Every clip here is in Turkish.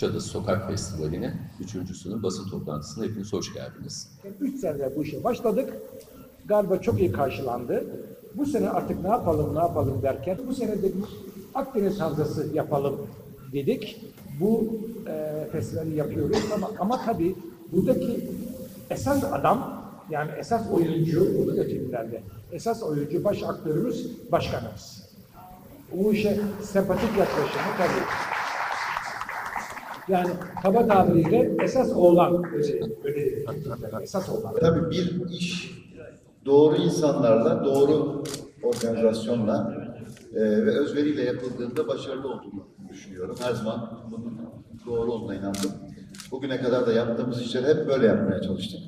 Kuşadası Sokak Festivali'nin üçüncüsünün basın toplantısına hepiniz hoş geldiniz. 3 senedir bu işe başladık. Galiba çok iyi karşılandı. Bu sene artık ne yapalım ne yapalım derken bu sene de bir Akdeniz Havzası yapalım dedik. Bu e, festivali yapıyoruz ama, ama tabii buradaki esas adam yani esas oyuncu bunu da filmlerde esas oyuncu baş aktörümüz başkanımız. Bu işe sempatik yaklaşımı tabii. Yani kaba tabiriyle esas öyle esas oğlan. Tabii bir iş doğru insanlarla, doğru organizasyonla e, ve özveriyle yapıldığında başarılı olduğunu düşünüyorum. Her zaman bunun doğru olduğuna inandım. Bugüne kadar da yaptığımız işleri hep böyle yapmaya çalıştık.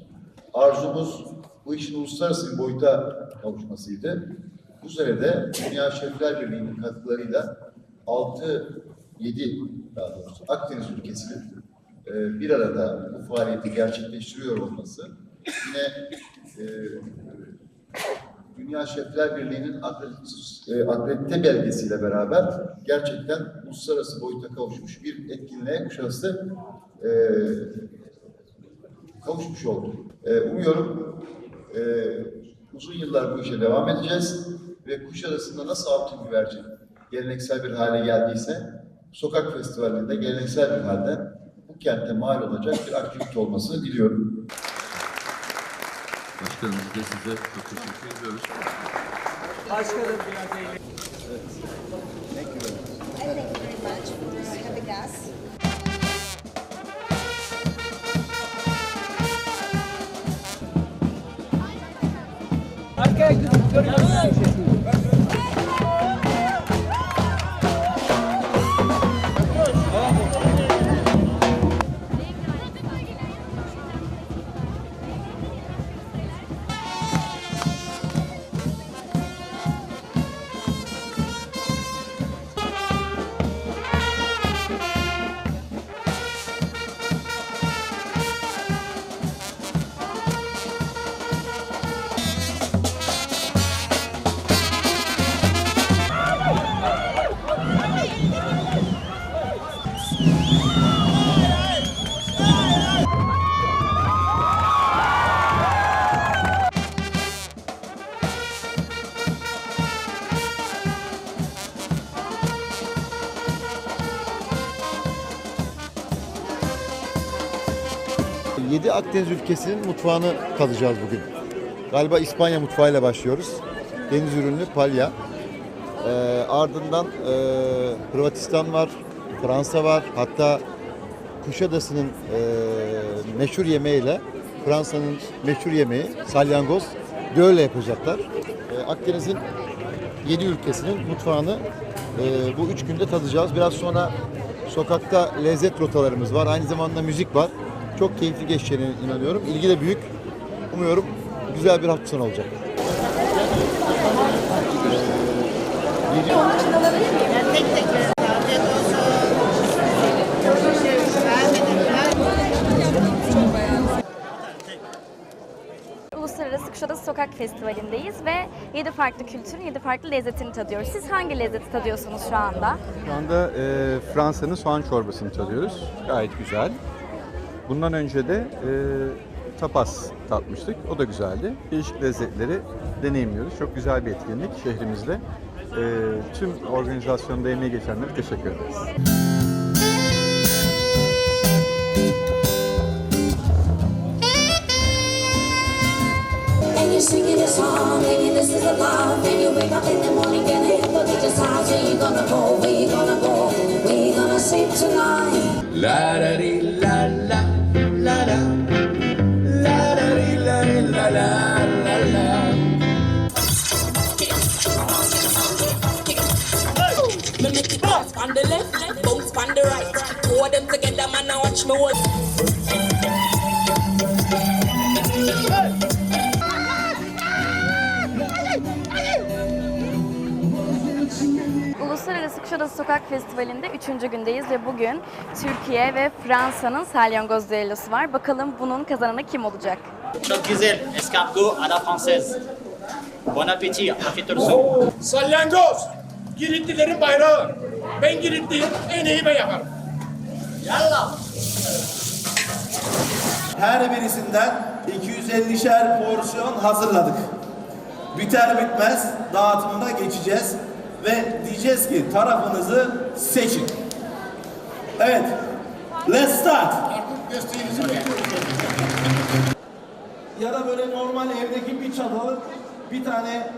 Arzumuz bu işin uluslararası bir boyuta kavuşmasıydı. Bu sene de Dünya Şefler Birliği'nin katkılarıyla 6 7 daha doğrusu Akdeniz ülkesinin e, bir arada bu faaliyeti gerçekleştiriyor olması yine e, Dünya Şefler Birliği'nin akredite, e, belgesiyle beraber gerçekten uluslararası boyuta kavuşmuş bir etkinliğe kuşası e, kavuşmuş oldu. E, umuyorum e, uzun yıllar bu işe devam edeceğiz ve Kuşadası'nda nasıl altın güvercin geleneksel bir hale geldiyse sokak festivalinde geleneksel bir halde bu kente mal olacak bir aktivite olmasını diliyorum. Başkanımız da size çok teşekkür ediyoruz. Thank you very much for having us. Yedi Akdeniz ülkesinin mutfağını tadacağız bugün. Galiba İspanya mutfağıyla başlıyoruz. Deniz ürünlü palya. Ee, ardından e, Hırvatistan var, Fransa var. Hatta Kuşadası'nın e, meşhur yemeğiyle Fransa'nın meşhur yemeği salyangoz böyle yapacaklar. Ee, Akdeniz'in yedi ülkesinin mutfağını e, bu üç günde tadacağız. Biraz sonra sokakta lezzet rotalarımız var. Aynı zamanda müzik var. Çok keyifli geçeceğine inanıyorum. İlgi de büyük. Umuyorum güzel bir hafta sonu olacak. Uluslararası Kuşadası Sokak Festivali'ndeyiz ve 7 farklı kültürün 7 farklı lezzetini tadıyoruz. Siz hangi lezzeti tadıyorsunuz şu anda? Şu anda e, Fransa'nın soğan çorbasını tadıyoruz. Gayet güzel. Bundan önce de e, tapas tatmıştık. O da güzeldi. Değişik lezzetleri deneyimliyoruz. Çok güzel bir etkinlik şehrimizde. E, tüm organizasyonda emeği geçenlere teşekkür ederiz. Singing song, this is a love. And you wake up in the morning, and hip hop get your size. Where you gonna go? Where you gonna go? Where you gonna sleep tonight? La da dee me work. Uluslararası Kuşadası Sokak Festivali'nde 3. gündeyiz ve bugün Türkiye ve Fransa'nın salyangoz düellosu var. Bakalım bunun kazananı kim olacak? Çok güzel escargot à la française. Bon appétit, afiyet olsun. Salyangoz! Giritlilerin bayrağı. Ben Giritliyim, en iyi ben yaparım. Her birisinden 250'şer porsiyon hazırladık. Biter bitmez dağıtımına geçeceğiz ve diyeceğiz ki tarafınızı seçin. Evet. Let's start. Ya da böyle normal evdeki bir çatalı bir tane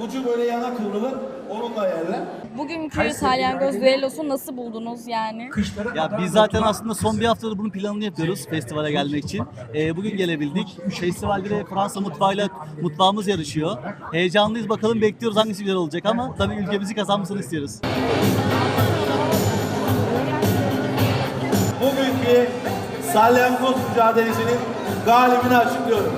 ucu böyle yana kıvrılır onunla yerler. Bugünkü salyangoz düellosu nasıl buldunuz yani? Ya biz zaten aslında son bir haftadır bunun planını yapıyoruz festivale gelmek için. Ee, bugün gelebildik. Festivalde de Fransa mutfağıyla mutfağımız yarışıyor. Heyecanlıyız bakalım bekliyoruz hangisi güzel olacak ama tabii ülkemizi kazanmasını istiyoruz. Bugünkü salyangoz mücadelesinin galibini açıklıyorum.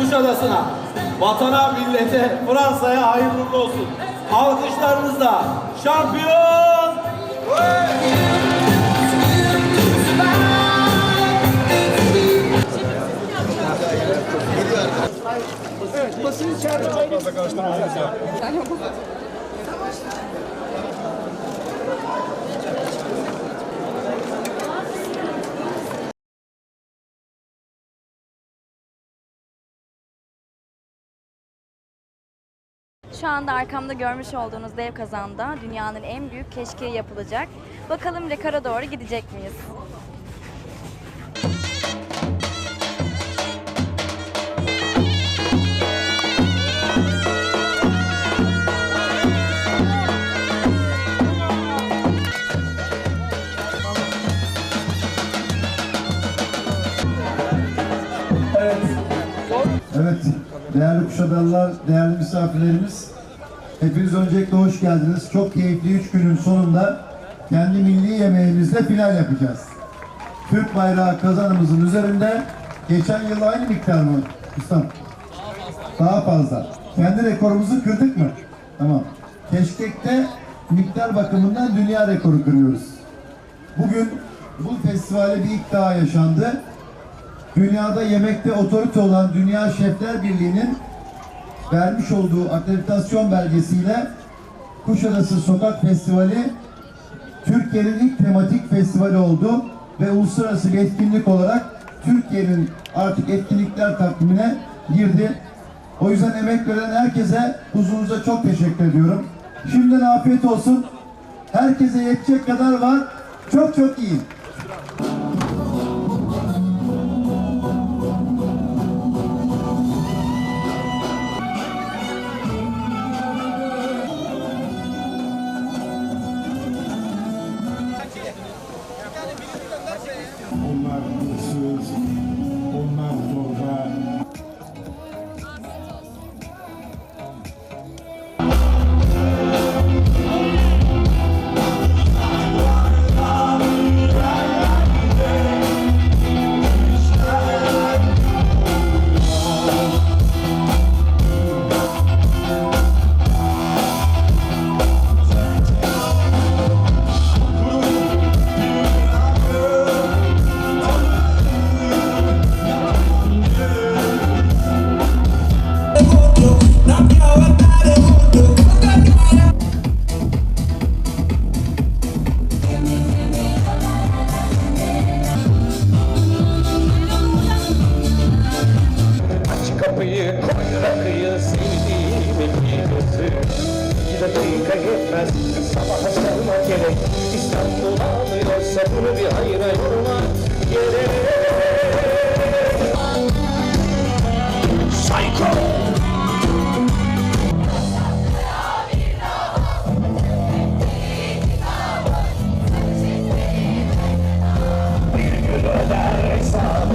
Kuşadası'na, vatana, millete, Fransa'ya hayırlı olsun. Alkışlarınızla şampiyon! Şu anda arkamda görmüş olduğunuz dev kazanda dünyanın en büyük keşkeği yapılacak. Bakalım rekora doğru gidecek miyiz? Kuşadalılar, değerli misafirlerimiz, hepiniz öncelikle hoş geldiniz. Çok keyifli üç günün sonunda kendi milli yemeğimizle final yapacağız. Türk bayrağı kazanımızın üzerinde geçen yıl aynı miktar mı? Ustam? Daha fazla. Kendi rekorumuzu kırdık mı? Tamam. Keşkek'te miktar bakımından dünya rekoru kırıyoruz. Bugün bu festivale bir ilk daha yaşandı. Dünyada yemekte otorite olan Dünya Şefler Birliği'nin vermiş olduğu akreditasyon belgesiyle Kuşadası Sokak Festivali Türkiye'nin ilk tematik festivali oldu ve uluslararası bir etkinlik olarak Türkiye'nin artık etkinlikler takvimine girdi. O yüzden emek veren herkese huzurunuza çok teşekkür ediyorum. Şimdiden afiyet olsun. Herkese yetecek kadar var. Çok çok iyi. Get it,